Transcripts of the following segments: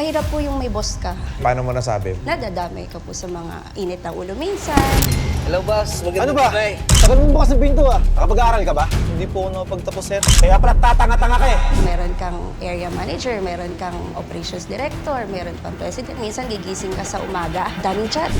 Mahirap po yung may boss ka. Paano mo nasabi? Nadadamay ka po sa mga init ng ulo minsan. Hello, boss. Magandang Ano ba? gabi. Tagal mo bukas ng pinto ah. Nakapag-aaral ka ba? Hindi po ako nakapagtapos, sir. Kaya pala tatanga-tanga ka eh. Meron kang area manager, meron kang operations director, meron kang president. Minsan gigising ka sa umaga, daming chat.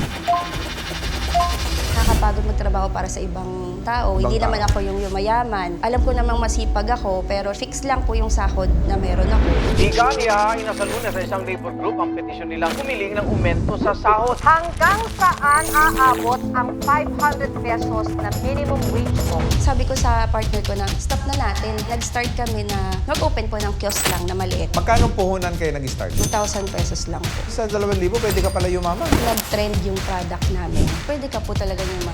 Nakakapagod magtrabaho para sa ibang tao. Hindi tao. naman ako yung yumayaman. Alam ko namang masipag ako, pero fix lang po yung sahod na meron ako. Ika niya, inasal na sa isang labor group ang petisyon nilang humiling ng umento sa sahod. Hanggang saan aabot ang 500 pesos na minimum wage mo? Sabi ko sa partner ko na, stop na natin. Nag-start kami na mag-open po ng kiosk lang na maliit. Magkano puhunan kayo nag-start? 2,000 pesos lang po. Sa 2,000 pwede ka pala yumaman. Nag-trend yung product namin. Pwede ka po talaga yung mama.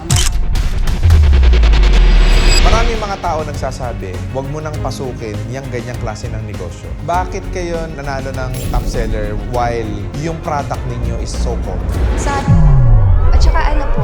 Maraming mga tao nagsasabi, huwag mo nang pasukin yung ganyang klase ng negosyo. Bakit kayo nanalo ng top seller while yung product ninyo is so common? Sa, at saka ano po,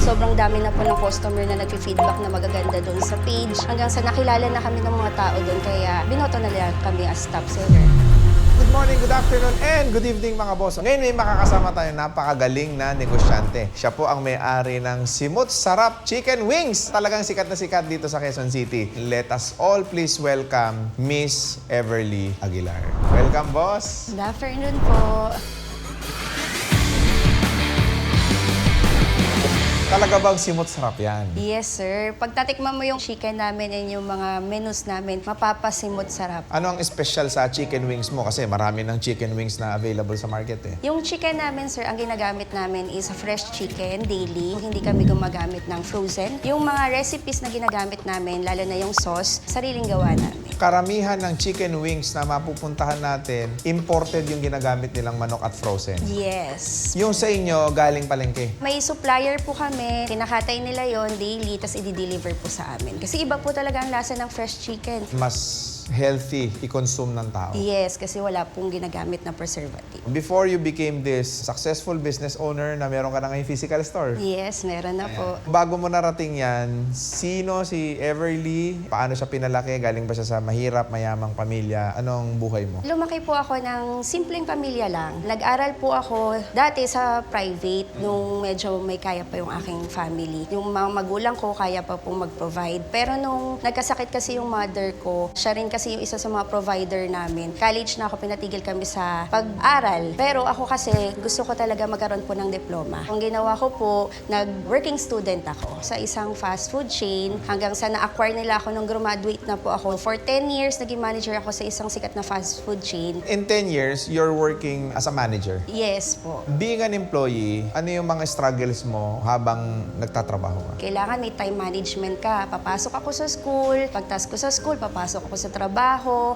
sobrang dami na po ng customer na nag-feedback na magaganda doon sa page. Hanggang sa nakilala na kami ng mga tao doon, kaya binoto na nila kami as top seller. Good morning, good afternoon, and good evening mga boss. Ngayon may makakasama tayo napakagaling na negosyante. Siya po ang may-ari ng Simut Sarap Chicken Wings. Talagang sikat na sikat dito sa Quezon City. Let us all please welcome Miss Everly Aguilar. Welcome, boss. Good afternoon po. Talaga bang Simut Sarap yan? Yes, sir. Pag tatikman mo yung chicken namin and yung mga menus namin, mapapasimot sarap. Ano ang special sa chicken wings mo? Kasi marami ng chicken wings na available sa market eh. Yung chicken namin, sir, ang ginagamit namin is fresh chicken daily. Hindi kami gumagamit ng frozen. Yung mga recipes na ginagamit namin, lalo na yung sauce, sariling gawa namin. Karamihan ng chicken wings na mapupuntahan natin, imported yung ginagamit nilang manok at frozen. Yes. Yung sa inyo, galing palengke. May supplier po kami, kinakatay nila yon daily, tapos i-deliver po sa amin. Kasi iba po talaga ang lasa ng fresh chicken. Mas healthy i-consume ng tao. Yes, kasi wala pong ginagamit na preservative. Before you became this successful business owner na meron ka na ngayon physical store, Yes, meron na po. bago mo narating yan, sino si Everly? Paano siya pinalaki? Galing ba siya sa mahirap, mayamang pamilya? Anong buhay mo? Lumaki po ako ng simpleng pamilya lang. Nag-aral po ako dati sa private nung medyo may kaya pa yung aking family. Yung mga magulang ko kaya pa pong mag-provide. Pero nung nagkasakit kasi yung mother ko, siya rin kasi yung isa sa mga provider namin. College na ako, pinatigil kami sa pag-aral. Pero ako kasi gusto ko talaga magkaroon po ng diploma. Ang ginawa ko po, nag-working student ako sa isang fast food chain hanggang sa na-acquire nila ako nung graduate na po ako. For 10 years, naging manager ako sa isang sikat na fast food chain. In 10 years, you're working as a manager. Yes po. Being an employee, ano yung mga struggles mo habang nagtatrabaho ka? Kailangan may time management ka. Papasok ako sa school, pagtas ko sa school, papasok ako sa trabaho.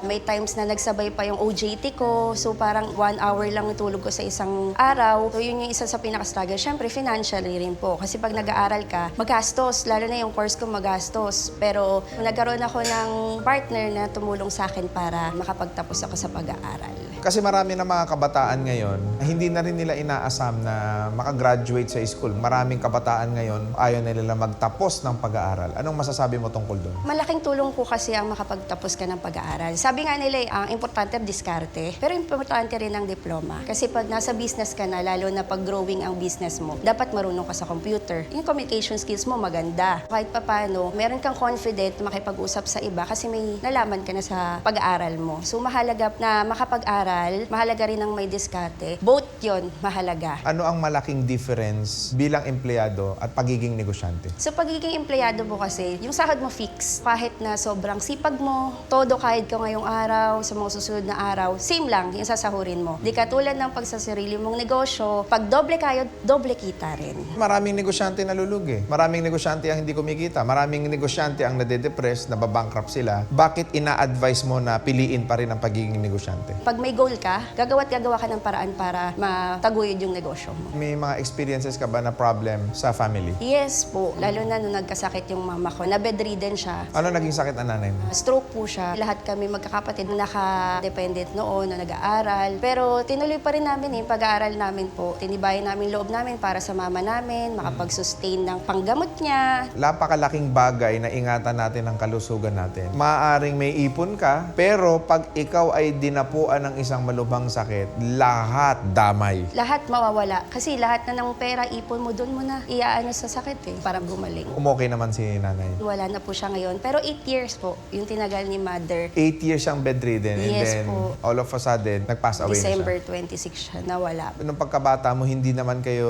May times na nagsabay pa yung OJT ko. So parang one hour lang tulog ko sa isang araw. So yun yung isa sa pinaka-struggle. Siyempre, financially rin po. Kasi pag nag-aaral ka, magastos. Lalo na yung course ko magastos. Pero nagkaroon ako ng partner na tumulong sa akin para makapagtapos ako sa pag-aaral. Kasi marami na mga kabataan ngayon, hindi na rin nila inaasam na makagraduate sa school. Maraming kabataan ngayon, ayaw na nila magtapos ng pag-aaral. Anong masasabi mo tungkol doon? Malaking tulong po kasi ang makapagtapos ka ng pag-aaral. Sabi nga nila, eh, ang importante diskarte, pero importante rin ang diploma. Kasi pag nasa business ka na, lalo na pag growing ang business mo, dapat marunong ka sa computer. Yung communication skills mo maganda. Kahit papano, meron kang confident makipag-usap sa iba kasi may nalaman ka na sa pag-aaral mo. So mahalaga na makapag-aral, mahalaga rin ang may diskarte. Both yon mahalaga. Ano ang malaking difference bilang empleyado at pagiging negosyante? So pagiging empleyado mo kasi, yung sahod mo fix. Kahit na sobrang sipag mo, todo kahit ka ngayong araw, sa mga susunod na araw, same lang yung sasahurin mo. Di katulad ng pagsasarili mong negosyo, pag doble kayo, doble kita rin. Maraming negosyante nalulugi. Maraming negosyante ang hindi kumikita. Maraming negosyante ang nade-depress, nababankrupt sila. Bakit ina-advise mo na piliin pa rin ang pagiging negosyante? Pag may goal ka, gagawa't gagawa ka ng paraan para mataguyod yung negosyo mo. May mga experiences ka ba na problem sa family? Yes po, lalo na nung nagkasakit yung mama ko, na bedridden siya. Ano naging sakit ang nanay mo? Stroke po siya. Lahat kami magkakapatid naka-dependent noon na nag-aaral. Pero tinuloy pa rin namin yung pag-aaral namin po. Tinibayan namin loob namin para sa mama namin, makapag-sustain ng panggamot niya. Napakalaking bagay na ingatan natin ang kalusugan natin. Maaring may ipon ka, pero pag ikaw ay dinapuan ng isang malubhang sakit, lahat damay. Lahat mawawala. Kasi lahat na ng pera, ipon mo, doon mo na iaano sa sakit eh, para gumaling. Umokay naman si nanay. Wala na po siya ngayon. Pero 8 years po, yung tinagal ni mother. Eight years siyang bedridden and Yes then po. all of a sudden, nag-pass away December na 26 siya, nawala. siya. Nung pagkabata mo, hindi naman kayo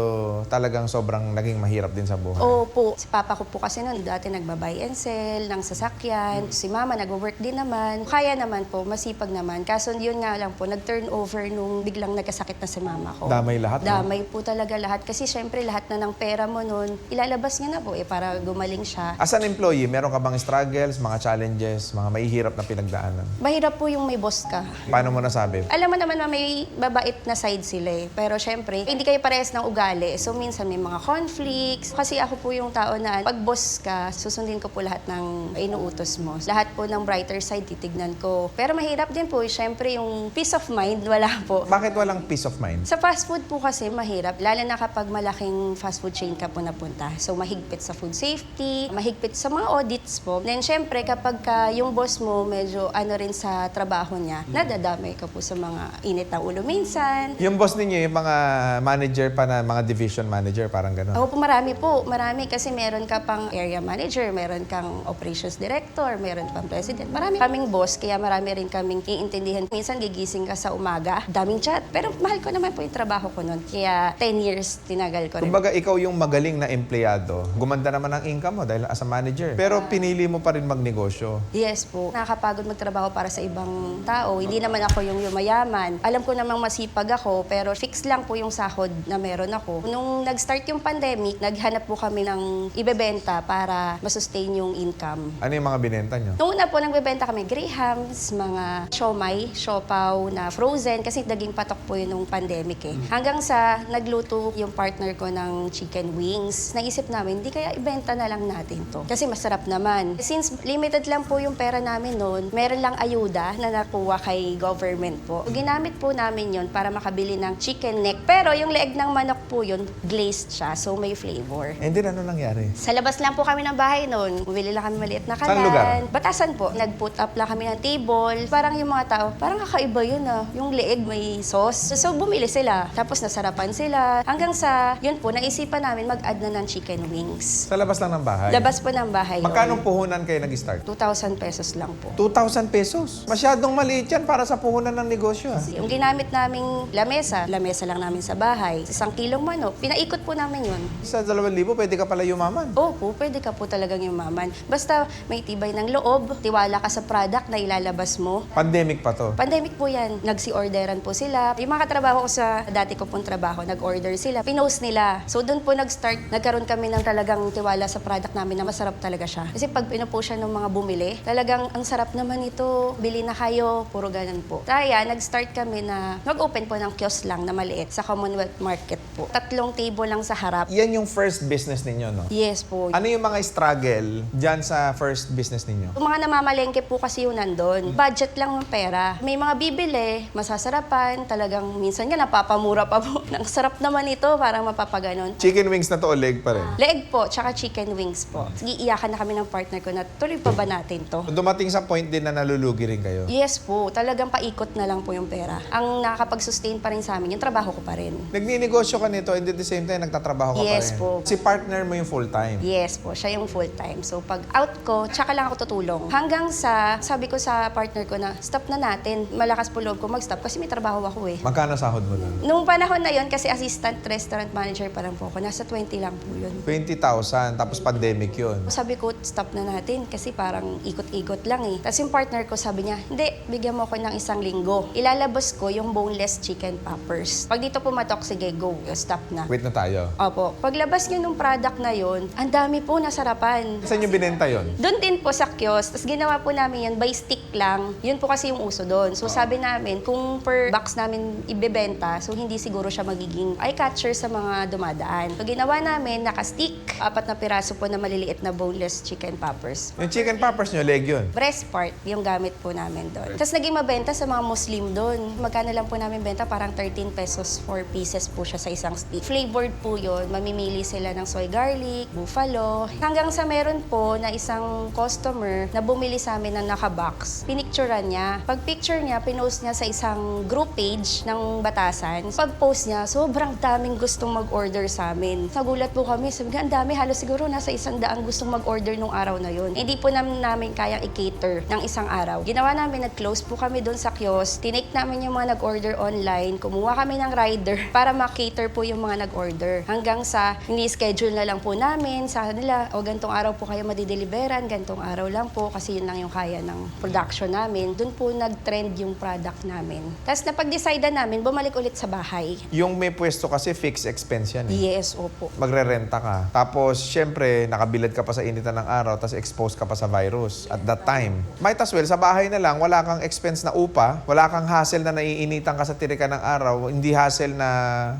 talagang sobrang naging mahirap din sa buhay. Opo. Si papa ko po kasi noon, dati nagbabay and sell ng sasakyan. Si mama nagwo-work din naman. Kaya naman po, masipag naman. Kaso yun nga lang po, nag-turn over nung biglang nagkasakit na si mama ko. Damay lahat, no? Damay po talaga lahat. Kasi syempre lahat na ng pera mo noon, ilalabas niya na po eh para gumaling siya. As an employee, meron ka bang struggles, mga challenges, mga mahihirap na pinagdaanan? Mahirap po yung may boss ka. Paano mo nasabi? Alam mo naman na may babait na side sila eh. Pero syempre, hindi kayo parehas ng ugali. So minsan may mga conflicts. Kasi ako po yung tao na pag boss ka, susundin ko po lahat ng inuutos mo. Lahat po ng brighter side titignan ko. Pero mahirap din po, syempre yung peace of mind, wala po. Bakit walang peace of mind? Sa fast food po kasi mahirap, lalo na kapag malaking fast food chain ka po napunta. So mahigpit sa food safety, mahigpit sa mga audits po. Then syempre kapag ka yung boss mo medyo ano rin sa trabaho niya, nadadamay ka po sa mga init ng ulo minsan. Yung boss ninyo, yung mga manager pa na, mga division manager, parang gano'n. Ako po marami po, marami kasi meron ka pang area manager, meron kang operations director, meron pang president. Marami kaming boss, kaya marami rin kaming iintindihan. Minsan gigising ka sa umaga, daming chat. Pero mahal ko naman po yung trabaho ko noon. Kaya 10 years tinagal ko rin. Kumbaga, ikaw yung magaling na empleyado. Gumanda naman ang income mo dahil as a manager. Pero pinili mo pa rin magnegosyo. Yes po. Nakakapagod magtrabaho para sa ibang tao. Hindi naman ako yung yumayaman. Alam ko namang masipag ako, pero fix lang po yung sahod na meron ako. Nung nag-start yung pandemic, naghanap po kami ng ibebenta para masustain yung income. Ano yung mga binenta nyo? Noong una po, nagbebenta kami grahams, mga siomay, siopaw na frozen kasi naging patok po yun nung pandemic eh. Hanggang sa nagluto yung partner ko ng chicken wings. Naisip namin, di kaya ibenta na lang natin to. Kasi masarap naman. Since limited lang po yung pera namin noon, meron lang ayuda na nakuha kay government po. Ginamit po namin yon para makabili ng chicken neck. Pero yung leeg ng manok po yun, glazed siya, so may flavor. And then, ano nangyari? Sa labas lang po kami ng bahay noon. Bumili lang kami maliit na kalan. Saan lugar? Batasan po. Nag-put up lang kami ng table. Parang yung mga tao, parang kakaiba yun ah. Yung leeg may sauce. So, so, bumili sila. Tapos nasarapan sila. Hanggang sa, yun po, naisipan namin mag-add na ng chicken wings. Sa labas lang ng bahay? Labas po ng bahay. Magkano puhunan kayo nag-start? 2,000 pesos lang po. 2,000 pesos. Masyadong maliit yan para sa puhunan ng negosyo. ah. Yung ginamit naming lamesa, lamesa lang namin sa bahay. Isang kilong manok, pinaikot po namin yun. Sa 2,000 pwede ka pala yumaman. Opo, pwede ka po talagang yumaman. Basta may tibay ng loob, tiwala ka sa product na ilalabas mo. Pandemic pa to. Pandemic po yan. Nagsi-orderan po sila. Yung mga katrabaho ko sa dati ko pong trabaho, nag-order sila. Pinost nila. So doon po nag-start, nagkaroon kami ng talagang tiwala sa product namin na masarap talaga siya. Kasi pag pinupo siya ng mga bumili, talagang ang sarap naman ito. Bili na kayo. Puro ganun po. Kaya nag-start kami na mag-open po ng kiosk lang na maliit sa Commonwealth Market po. Tatlong table lang sa harap. Yan yung first business ninyo, no? Yes po. Ano yung mga struggle dyan sa first business ninyo? Yung mga namamalengke po kasi yun nandun. Budget lang yung pera. May mga bibili, masasarapan, talagang minsan nga napapamura pa po. Ang sarap naman ito, parang mapapaganon. Chicken wings na to o leg pa rin? Leeg po, tsaka chicken wings po. Sige, iyakan na kami ng partner ko na tuloy pa ba natin to? Dumating sa point din na nalulugi rin kayo. Yes po, talagang paikot na lang po yung pera. Ang nakakapag-sustain pa rin sa amin, yung trabaho ko pa rin. Nagninegosyo ka nito and at the same time nagtatrabaho ka Yes pa rin. po. Si partner mo yung full-time. Yes po, siya yung full-time. So pag out ko, tsaka lang ako tutulong. Hanggang sa, sabi ko sa partner ko na, stop na natin. Malakas po loob ko mag-stop kasi may trabaho ako eh. Magkano sahod mo doon? Nung panahon na yon kasi assistant restaurant manager pa lang po ako, nasa 20 lang po yun. 20,000 tapos pandemic yun. Sabi ko, stop na natin kasi parang ikot-ikot lang eh. Tapos yung partner ko sabi niya, hindi, bigyan mo ako ng isang linggo. Ilalabas ko yung boneless chicken poppers. Pag dito pumatok, sige, go, stop na. Wait na tayo. Opo. Paglabas niyo nung product na yon, ang dami po nasarapan. Saan yung binenta yon? Doon din po sa kiosk. Tapos ginawa po namin yan by stick lang. Yun po kasi yung uso doon. So sabi namin, kung per box namin ibebenta, so hindi siguro siya magiging eye-catcher sa mga dumadaan. So ginawa namin, naka-stick. Apat na piraso po na maliliit na boneless chicken poppers. Yung chicken poppers nyo, leg yun. Breast part, yung gamit po namin doon. Tapos naging mabenta sa mga Muslim doon. Magkano lang po namin benta? Parang 13 pesos, 4 pieces po siya sa isang stick. Flavored po yun. Mamimili sila ng soy garlic, buffalo. Hanggang sa meron po na isang customer na bumili sa amin ng nakabox. Pinicturean niya. Pag picture niya, pinost niya niya sa isang group page ng Batasan. Pag-post niya, sobrang daming gustong mag-order sa amin. Nagulat po kami, sabi ang dami, halos siguro nasa isang daang gustong mag-order nung araw na yun. Hindi po namin, namin kayang i-cater ng isang araw. Ginawa namin, nag-close po kami doon sa kiosk. Tinake namin yung mga nag-order online. Kumuha kami ng rider para ma-cater po yung mga nag-order. Hanggang sa, ini-schedule na lang po namin sa kanila, o gantong araw po kayo madideliveran, gantong araw lang po, kasi yun lang yung kaya ng production namin. Doon po nag-trend yung product namin. Tapos napag-decide na namin, bumalik ulit sa bahay. Yung may pwesto kasi fixed expense yan eh. Yes, opo. Magrerenta ka. Tapos, syempre, nakabilad ka pa sa initan ng araw, tapos exposed ka pa sa virus at that time. Might as well, sa bahay na lang, wala kang expense na upa, wala kang hassle na naiinitan ka sa tirikan ng araw, hindi hassle na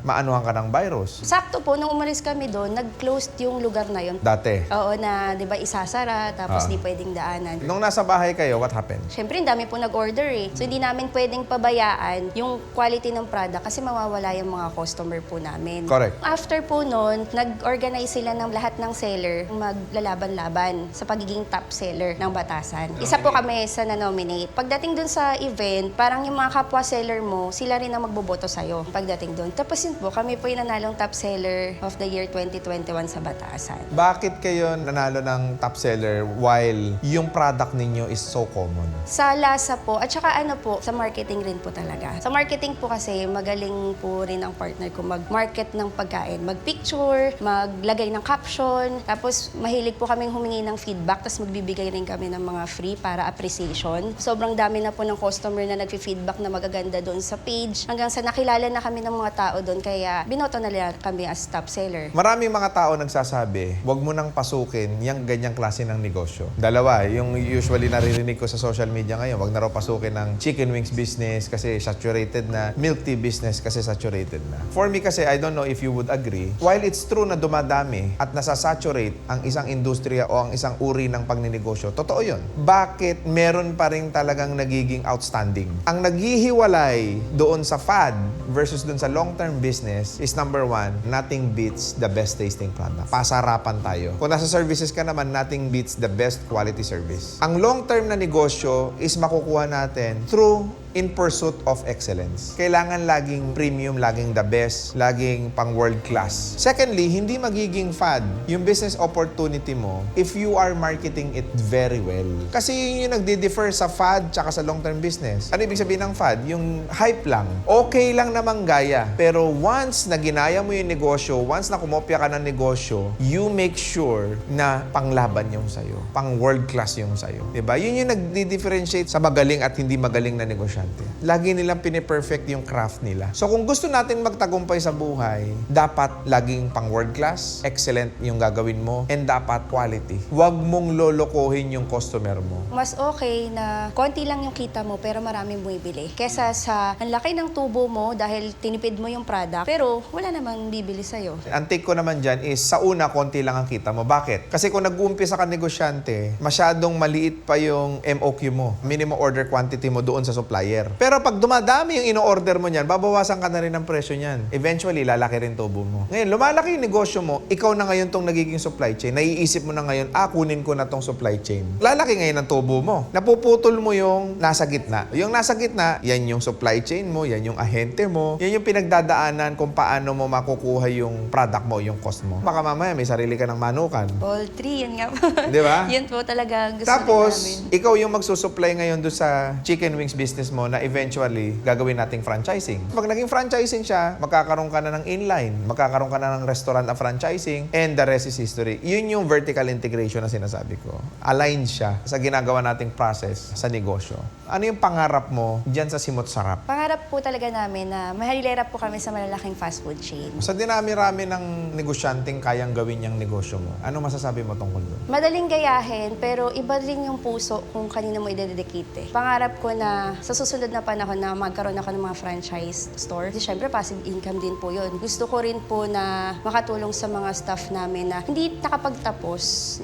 maanuhan ka ng virus. Sakto po, nung umalis kami doon, nag-closed yung lugar na yun. Dati. Oo, na, di ba, isasara, tapos Ah. di pwedeng daanan. Nung nasa bahay kayo, what happened? Siyempre, ang dami po nag-order eh. So, hindi namin pwedeng pabayaan yung quality ng product kasi mawawala yung mga customer po namin. Correct. After po noon, nag-organize sila ng lahat ng seller maglalaban-laban sa pagiging top seller ng batasan. Isa po kami sa na-nominate. Pagdating dun sa event, parang yung mga kapwa seller mo, sila rin ang magboboto sa'yo pagdating dun. Tapos yun po, kami po yung nanalong top seller of the year 2021 sa batasan. Bakit kayo nanalo ng top seller while yung product ninyo is so common? Sa lasa po, at saka ano po, sa marketing rin po talaga. Sa marketing po kasi, magaling po rin ang partner ko mag-market ng pagkain. Mag-picture, maglagay ng caption, tapos mahilig po kaming humingi ng feedback, tapos magbibigay rin kami ng mga free para appreciation. Sobrang dami na po ng customer na nag-feedback na magaganda doon sa page, hanggang sa nakilala na kami ng mga tao doon, kaya binoto na nila kami as top seller. Maraming mga tao nagsasabi, wag mo nang pasukin yung ganyang klase ng negosyo. Dalawa, yung usually naririnig ko sa social media ngayon, wag na raw pasukin ng chicken wings business kasi saturated na, milk tea business kasi saturated na. For me kasi, I don't know if you would agree, while it's true na dumadami at nasasaturate ang isang industriya o ang isang uri ng pagninegosyo, totoo yun. Bakit meron pa rin talagang nagiging outstanding? Ang naghihiwalay doon sa fad versus doon sa long-term business is number one, nothing beats the best tasting product. Pasarapan tayo. Kung nasa services ka naman, nothing beats the best quality service. Ang long-term na negosyo is makukuha natin through in pursuit of excellence. Kailangan laging premium, laging the best, laging pang world class. Secondly, hindi magiging fad yung business opportunity mo if you are marketing it very well. Kasi yun yung nagdi-differ sa fad tsaka sa long-term business. Ano ibig sabihin ng fad? Yung hype lang. Okay lang namang gaya. Pero once na ginaya mo yung negosyo, once na kumopya ka ng negosyo, you make sure na panglaban yung sayo. Pang world class yung sayo. Diba? Yun yung nagdi-differentiate sa magaling at hindi magaling na negosyante. Lagi nilang piniperfect yung craft nila. So kung gusto natin magtagumpay sa buhay, dapat laging pang world class, excellent yung gagawin mo, and dapat quality. Huwag mong lolokohin yung customer mo. Mas okay na konti lang yung kita mo pero maraming bumibili. Kesa sa ang laki ng tubo mo dahil tinipid mo yung product pero wala namang bibili sa'yo. Ang take ko naman dyan is, sa una, konti lang ang kita mo. Bakit? Kasi kung nag-uumpisa ka negosyante, masyadong maliit pa yung MOQ mo, minimum order quantity mo doon sa supplier. Pero pag dumadami yung ino-order mo niyan, babawasan ka na rin ang presyo niyan. Eventually, lalaki rin tubo mo. Ngayon, lumalaki yung negosyo mo, ikaw na ngayon tong nagiging supply chain. Naiisip mo na ngayon, ah, kunin ko na tong supply chain. Lalaki ngayon ang tubo mo. Napuputol mo yung nasa gitna. Yung nasa gitna, yan yung supply chain mo, yan yung ahente mo, yan yung pinagdadaanan kung paano mo makukuha yung product mo, yung cost mo. Baka mamaya may sarili ka ng manukan. All three, yun nga po. Di ba? yun po talaga gusto Tapos, namin. ikaw yung magsusupply ngayon doon sa chicken wings business mo na eventually gagawin nating franchising. Pag naging franchising siya, magkakaroon ka na ng inline, magkakaroon ka na ng restaurant na franchising, and the rest is history. Yun yung vertical integration na sinasabi ko. Align siya sa ginagawa nating process sa negosyo. Ano yung pangarap mo dyan sa Simot Sarap? Pangarap po talaga namin na mahilera po kami sa malalaking fast food chain. Sa dinami-rami ng negosyanteng kayang gawin yung negosyo mo, ano masasabi mo tungkol doon? Madaling gayahin, pero iba rin yung puso kung kanino mo idededicate eh. Pangarap ko na sa susunod na panahon na magkaroon ako ng mga franchise store. Kasi syempre, passive income din po yun. Gusto ko rin po na makatulong sa mga staff namin na hindi nakapagtapos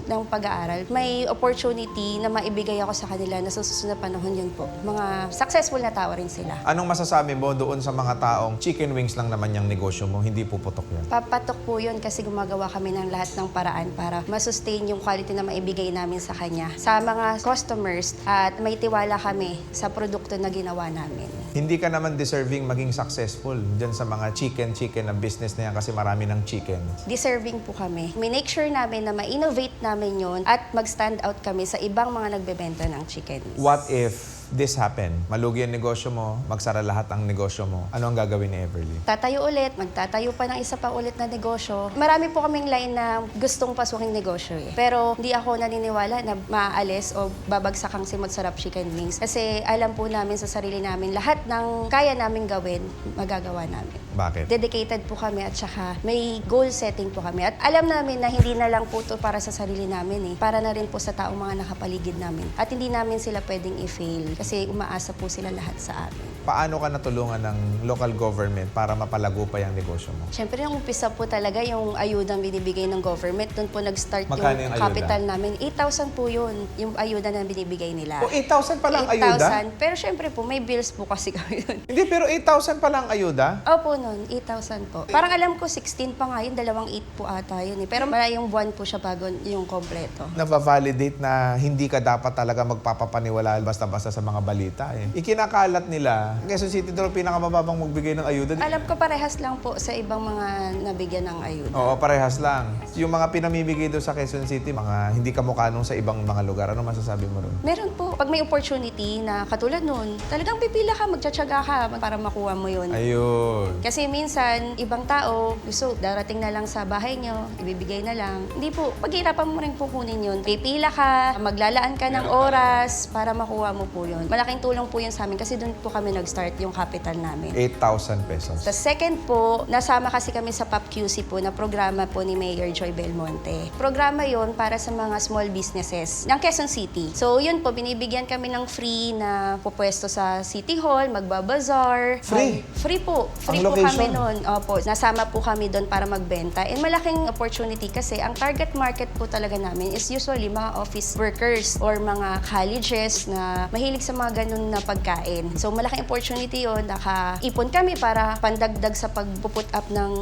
ng pag-aaral. May opportunity na maibigay ako sa kanila na sa susunod na panahon yun po. Mga successful na tao rin sila. Anong masasabi mo doon sa mga taong chicken wings lang naman yung negosyo mo, hindi puputok yan? Papatok po yun kasi gumagawa kami ng lahat ng paraan para masustain yung quality na maibigay namin sa kanya sa mga customers at may tiwala kami sa produkto na ginawa namin. hindi ka naman deserving maging successful dyan sa mga chicken-chicken na business na yan kasi marami ng chicken. Deserving po kami. Minake sure namin na ma-innovate namin yon at mag-stand out kami sa ibang mga nagbebenta ng chicken. What if this happen? Malugi ang negosyo mo, magsara lahat ang negosyo mo. Ano ang gagawin ni Everly? Tatayo ulit, magtatayo pa ng isa pa ulit na negosyo. Marami po kaming line na gustong pasuking negosyo eh. Pero hindi ako naniniwala na maaalis o babagsak ang Simot Sarap Chicken Wings. Kasi alam po namin sa sarili namin, lahat ng kaya namin gawin, magagawa namin. Bakit? Dedicated po kami at saka may goal setting po kami. At alam namin na hindi na lang po to para sa sarili namin eh. Para na rin po sa taong mga nakapaligid namin. At hindi namin sila pwedeng i-fail kasi umaasa po sila lahat sa amin. Paano ka natulungan ng local government para mapalago pa yung negosyo mo? Siyempre, yung umpisa po talaga yung ayudang binibigay ng government. Doon po nag-start Magkano yung yung ayuda? capital namin. 8,000 po yun, yung ayuda na binibigay nila. O 8,000 pa lang ayuda? 8,000. Pero siyempre po, may bills po kasi kami yun. Hindi, pero 8,000 pa lang ayuda? Opo nun, 8,000 po. Parang alam ko, 16 pa nga yun, dalawang 8 po ata yun eh. Pero malayong buwan po siya bago yung kompleto. Nabavalidate na hindi ka dapat talaga magpapapaniwala basta-basta sa mga balita eh. Ikinakalat nila, Quezon City daw ang pinakamababang magbigay ng ayuda. Alam ko parehas lang po sa ibang mga nabigyan ng ayuda. Oo, parehas lang. Yung mga pinamimigay doon sa Quezon City, mga hindi kamukha nung sa ibang mga lugar. Ano masasabi mo ron? Meron po. Pag may opportunity na katulad nun, talagang pipila ka, magtsatsaga ka para makuha mo yun. Ayun. Kasi minsan, ibang tao, gusto, darating na lang sa bahay nyo, ibibigay na lang. Hindi po, paghirapan mo rin po kunin yun. Pipila ka, maglalaan ka ng oras para makuha mo po yun. Malaking tulong po yun sa amin kasi doon po kami nag-start yung capital namin. 8,000 pesos. Sa second po, nasama kasi kami sa PAPQC po na programa po ni Mayor Joy Belmonte. Programa yon para sa mga small businesses ng Quezon City. So yun po, binibigyan kami ng free na pupwesto sa City Hall, magbabazar. Free? Um, free po. Free Ang po? Kami noon. Opo, nasama po kami doon para magbenta. And malaking opportunity kasi ang target market po talaga namin is usually mga office workers or mga colleges na mahilig sa mga ganun na pagkain. So malaking opportunity yon Nakaipon kami para pandagdag sa pagpuput up ng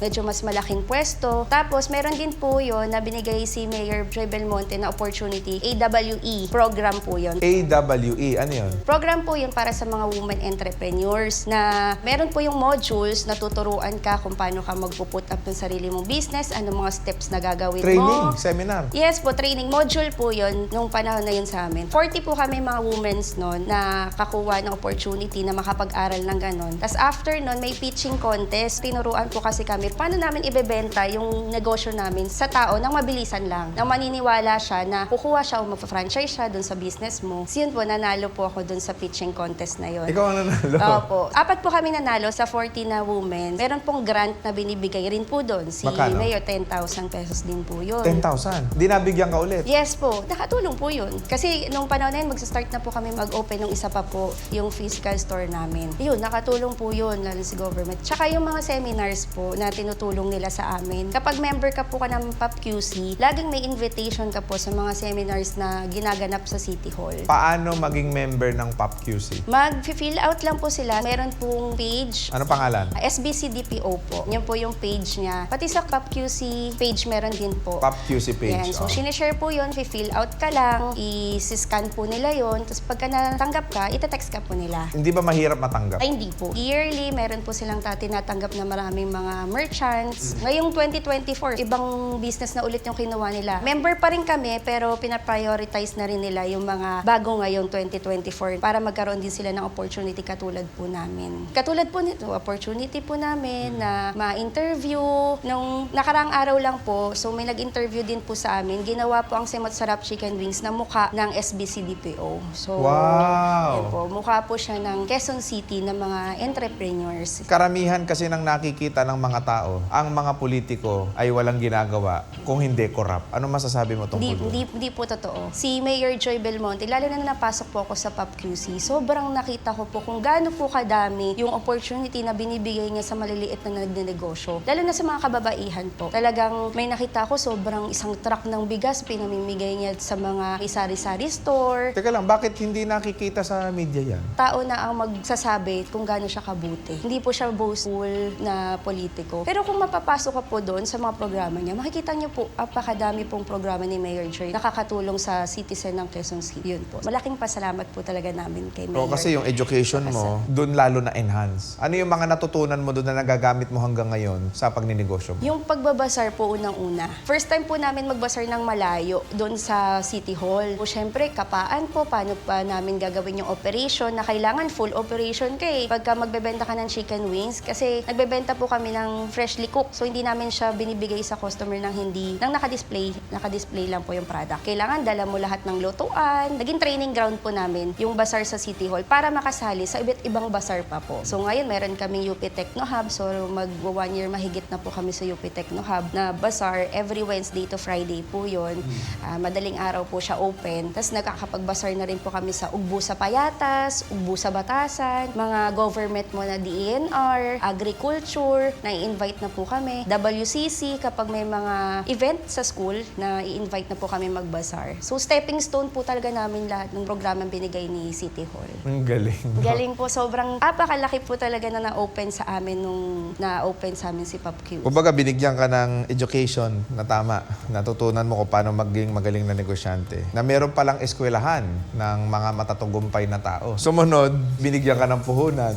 medyo mas malaking pwesto. Tapos meron din po yon na binigay si Mayor Joy Belmonte na opportunity, AWE program po yon. AWE, ano yun? Program po yun para sa mga women entrepreneurs na meron po yung modules na tuturuan ka kung paano ka magpuput up ng sarili mong business, ano mga steps na gagawin Training, mo. seminar. Yes po, training module po yun nung panahon na yun sa amin. 40 po kami mga women's noon na kakuha ng opportunity na makapag-aral ng ganon. Tapos after noon, may pitching contest. Tinuruan po kasi kami paano namin ibebenta yung negosyo namin sa tao nang mabilisan lang. Nang maniniwala siya na kukuha siya o magpa-franchise siya dun sa business mo. So yun po, nanalo po ako dun sa pitching contest na yun. Ikaw ang nanalo. Opo. Apat po kami nanalo sa 40 na women. Meron pong grant na binibigay rin po doon. Si Magkano? Mayor, 10,000 pesos din po yun. 10,000. Di nabigyan ka ulit. Yes po, nakatulong po yun. Kasi nung panahon na yun, magsa-start na po kami mag-open ng isa pa po, yung physical store namin. Yun, nakatulong po yun, lalo si government. Tsaka yung mga seminars po na tinutulong nila sa amin. Kapag member ka po ka ng PAPQC, laging may invitation ka po sa mga seminars na ginaganap sa City Hall. Paano maging member ng PopQC? Mag-fill out lang po sila. Meron pong page, Ano pangalan? SBCDPO po. Yun po yung page niya. Pati sa PAPQC page meron din po. PopQC page. Yan. So, oh. sinishare po yun, fill out ka lang, i-scan po nila yon tapos pagka natanggap ka, itetext ka po nila. Hindi ba mahirap matanggap? Ay, hindi po. Yearly, meron po silang ta- tinatanggap na maraming mga merchants. Ngayong 2024, ibang business na ulit yung kinuha nila. Member pa rin kami, pero pinaprioritize na rin nila yung mga bago ngayong 2024 para magkaroon din sila ng opportunity katulad po namin. Katulad po nito, opportunity po namin na ma-interview. Nung nakarang araw lang po, so may nag-interview din po sa amin. Ginawa po ang Simot Sarap Chicken Wings na mukha ng SBCDPO. So, Wow! yan po, mukha po siya ng Quezon City ng mga entrepreneurs. Karamihan kasi ng nakikita ng mga tao, ang mga politiko ay walang ginagawa kung hindi corrupt. Ano masasabi mo tungkol Hindi, doon? hindi, hindi po totoo. Si Mayor Joy Belmonte, lalo na napasok po ako sa PopQC, sobrang nakita ko po kung gaano po kadami yung opportunity na binibigay niya sa maliliit na nagnenegosyo. Lalo na sa mga kababaihan po. Talagang may nakita ko sobrang isang truck ng bigas pinamimigay niya sa mga sari-sari store. Teka lang, bakit hindi nakikita sa media yan. Tao na ang magsasabi kung gaano siya kabuti. Hindi po siya boastful na politiko. Pero kung mapapasok ka po doon sa mga programa niya, makikita niyo po, apakadami pong programa ni Mayor Joy nakakatulong sa citizen ng Quezon City. Yun po. Malaking pasalamat po talaga namin kay Mayor. O kasi yung education mo, doon lalo na enhance. Ano yung mga natutunan mo doon na nagagamit mo hanggang ngayon sa pagninegosyo mo? Yung pagbabasar po unang-una. First time po namin magbasar ng malayo doon sa City Hall. O syempre, kapaan po, paano pa namin gagawin yung operation na kailangan full operation kay pagka magbebenta ka ng chicken wings kasi nagbebenta po kami ng freshly cooked. So hindi namin siya binibigay sa customer ng hindi, nang naka-display, naka-display lang po yung product. Kailangan dala mo lahat ng lutuan. Naging training ground po namin yung basar sa City Hall para makasali sa iba't ibang basar pa po. So ngayon meron kaming UP Techno Hub. So mag one year mahigit na po kami sa UP Techno Hub na basar every Wednesday to Friday po yun. Ah, madaling araw po siya open. Tapos nakakapag-basar na rin po kami sa Ugbo sa Payatas, Ugbo sa Batasan, mga government mo na DNR, agriculture, na-invite na po kami. WCC, kapag may mga event sa school, na i-invite na po kami magbasar. So stepping stone po talaga namin lahat ng programang binigay ni City Hall. Ang galing. Galing po, sobrang apakalaki po talaga na na-open sa amin nung na-open sa amin si Pop Q. Kumbaga, binigyan ka ng education na tama. Natutunan mo kung paano maging magaling na negosyante. Na meron palang eskwelahan ng mga matatagumpay na tao. Sumunod, binigyan ka ng puhunan.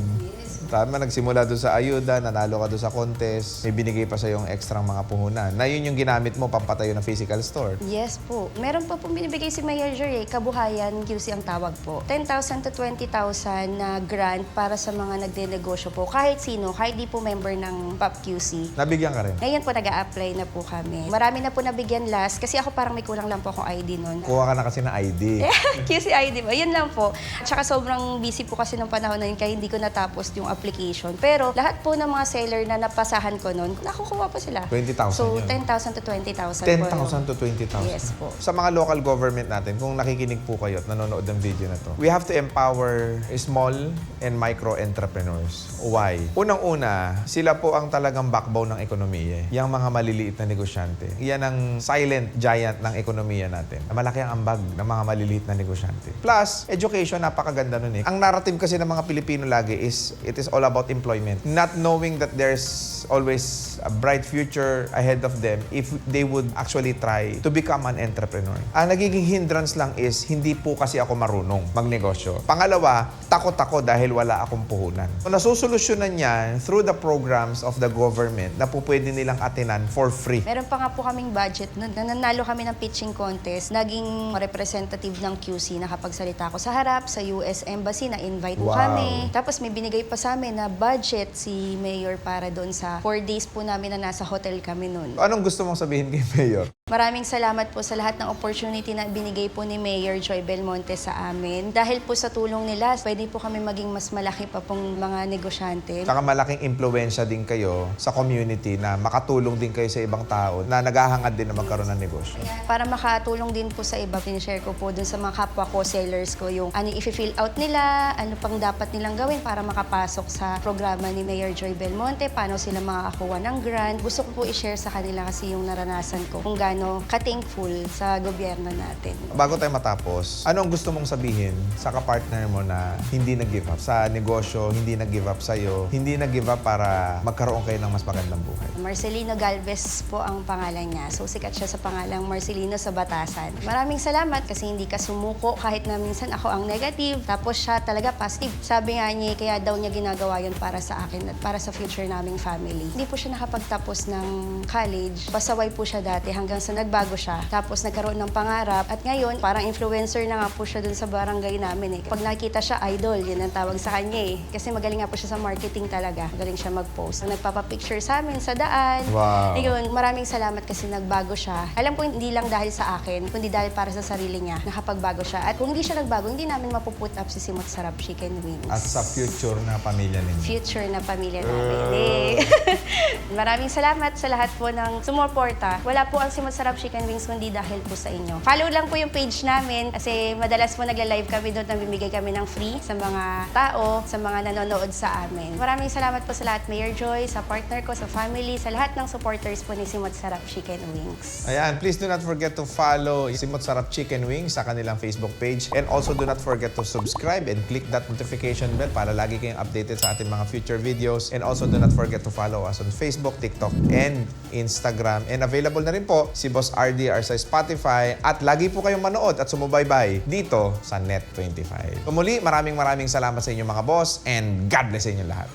Tama, nagsimula doon sa ayuda, nanalo ka doon sa contest, may binigay pa sa yung extra mga puhunan. Na yun yung ginamit mo pampatayo ng physical store. Yes po. Meron pa pong binibigay si Mayor eh, kabuhayan QC ang tawag po. 10,000 to 20,000 na grant para sa mga nagde-negosyo po. Kahit sino, kahit di po member ng POP QC. Nabigyan ka rin. Ngayon po, nag apply na po kami. Marami na po nabigyan last kasi ako parang may kulang lang po akong ID noon. Kuha ka na kasi ng ID. QC ID ba? Yun lang po. Tsaka sobrang busy po kasi nung panahon na yun kaya hindi ko natapos yung application. Pero lahat po ng mga seller na napasahan ko noon, nakukuha po sila. 20,000 So, yun. 10,000 to 20,000 po. 10,000 to 20,000. Yes po. Sa mga local government natin, kung nakikinig po kayo at nanonood ng video na to, we have to empower small and micro entrepreneurs. Why? Unang-una, sila po ang talagang backbone ng ekonomiya. eh. Yung mga maliliit na negosyante. Yan ang silent giant ng ekonomiya natin. Malaki ang ambag ng mga maliliit na negosyante. Plus, education, napakaganda nun eh. Ang narrative kasi ng mga Pilipino lagi is, it is all about employment. Not knowing that there's always a bright future ahead of them if they would actually try to become an entrepreneur. Ang nagiging hindrance lang is hindi po kasi ako marunong magnegosyo. Pangalawa, takot ako dahil wala akong puhunan. So, nasusolusyonan yan through the programs of the government na po pwede nilang atinan for free. Meron pa nga po kaming budget nun. Nananalo kami ng pitching contest. Naging representative ng QC. Nakapagsalita ako sa harap, sa US Embassy, na-invite Wow. kami. Tapos may binigay pa sa amin na budget si Mayor para doon sa four days po namin na nasa hotel kami nun. Anong gusto mong sabihin kay Mayor? Maraming salamat po sa lahat ng opportunity na binigay po ni Mayor Joy Belmonte sa amin. Dahil po sa tulong nila, pwede po kami maging mas malaki pa pong mga negosyante. Saka malaking impluensya din kayo sa community na makatulong din kayo sa ibang tao na naghahangad din na magkaroon ng negosyo. Para makatulong din po sa iba, pinishare ko po dun sa mga kapwa ko, sellers ko, yung ano i-fill out nila, ano pang dapat nilang gawin para makapasok sa programa ni Mayor Joy Belmonte, paano sila makakakuha ng grant. Gusto ko po i-share sa kanila kasi yung naranasan ko, kung gaano ka-thankful sa gobyerno natin. Bago tayo matapos, ano ang gusto mong sabihin sa kapartner mo na hindi nag-give up sa negosyo, hindi nag-give up sa'yo, hindi nag-give up para magkaroon kayo ng mas magandang buhay? Marcelino Galvez po ang pangalan niya. So sikat siya sa pangalang Marcelino sa Batasan. Maraming salamat kasi hindi ka sumuko kahit na minsan ako ang negative. Tapos siya talaga positive. Sabi nga niya, kaya daw niya ginagawa yun para sa akin at para sa future naming family. Hindi po siya nakapagtapos ng college. Pasaway po siya dati hanggang sa nagbago siya. Tapos nagkaroon ng pangarap. At ngayon, parang influencer na nga po siya dun sa barangay namin eh. Pag nakita siya, idol. Yun ang tawag sa kanya eh. Kasi magaling nga po siya sa marketing talaga. Magaling siya mag-post. Nagpapapicture sa amin sa daan. Wow. Ayun, maraming salamat kasi nagbago siya. Alam ko hindi lang dahil sa akin, kundi dahil para sa sarili niya, nakapagbago siya. At kung hindi siya nagbago, hindi namin mapuput up si Simot Sarap Chicken Wings. At sa future na pamilya ninyo. Future na pamilya namin. Eh. Maraming salamat sa lahat po ng sumuporta. Wala po ang Simot Sarap Chicken Wings kundi dahil po sa inyo. Follow lang po yung page namin kasi madalas po nagla-live kami doon, namimigay kami ng free sa mga tao, sa mga nanonood sa amin. Maraming salamat po sa lahat, Mayor Joy, sa partner ko, sa family, sa lahat ng supporters po ni Simot Sarap Chicken Wings. Ayan, please do not forget to follow Simot Sarap Chicken Wings sa kanilang Facebook page. And also do not forget to subscribe and click that notification bell para lagi kayong updated sa ating mga future videos. And also do not forget to follow us on Facebook, TikTok, and Instagram. And available na rin po si Boss RDR sa Spotify. At lagi po kayong manood at sumubaybay dito sa Net25. Kumuli, maraming maraming salamat sa inyo mga boss and God bless sa inyo lahat.